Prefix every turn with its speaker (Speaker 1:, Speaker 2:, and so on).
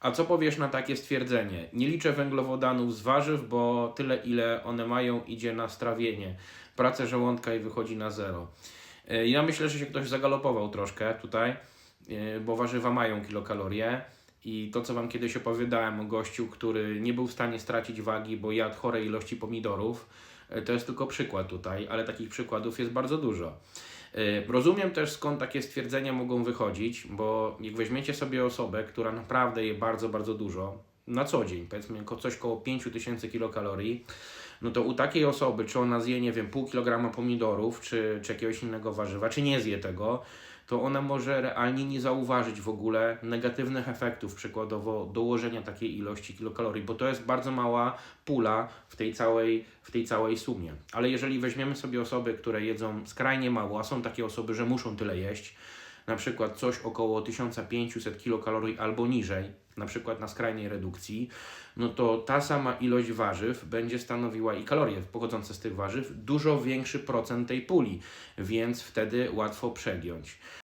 Speaker 1: A co powiesz na takie stwierdzenie? Nie liczę węglowodanów z warzyw, bo tyle ile one mają idzie na strawienie, pracę żołądka i wychodzi na zero. E, Ja myślę, że się ktoś zagalopował troszkę tutaj, e, bo warzywa mają kilokalorie i to co Wam kiedyś opowiadałem o gościu, który nie był w stanie stracić wagi, bo jadł chore ilości pomidorów, to jest tylko przykład tutaj, ale takich przykładów jest bardzo dużo. Y, Rozumiem też skąd takie stwierdzenia mogą wychodzić, bo jak weźmiecie sobie osobę, która naprawdę je bardzo, bardzo dużo, na co dzień, powiedzmy coś koło 5000 kilokalorii, no to u takiej osoby, czy ona zje, nie wiem, pół kilograma pomidorów, czy, czy jakiegoś innego warzywa, czy nie zje tego, to ona może realnie nie zauważyć w ogóle negatywnych efektów, przykładowo dołożenia takiej ilości kilokalorii, bo to jest bardzo mała pula w tej całej, w tej całej sumie. Ale jeżeli weźmiemy sobie osoby, które jedzą skrajnie mało, a są takie osoby, że muszą tyle jeść, na przykład coś około 1500 kilokalorii albo niżej, na przykład na skrajnej redukcji, no to ta sama ilość warzyw będzie stanowiła i kalorie pochodzące z tych warzyw dużo większy procent tej puli, więc wtedy łatwo przegiąć.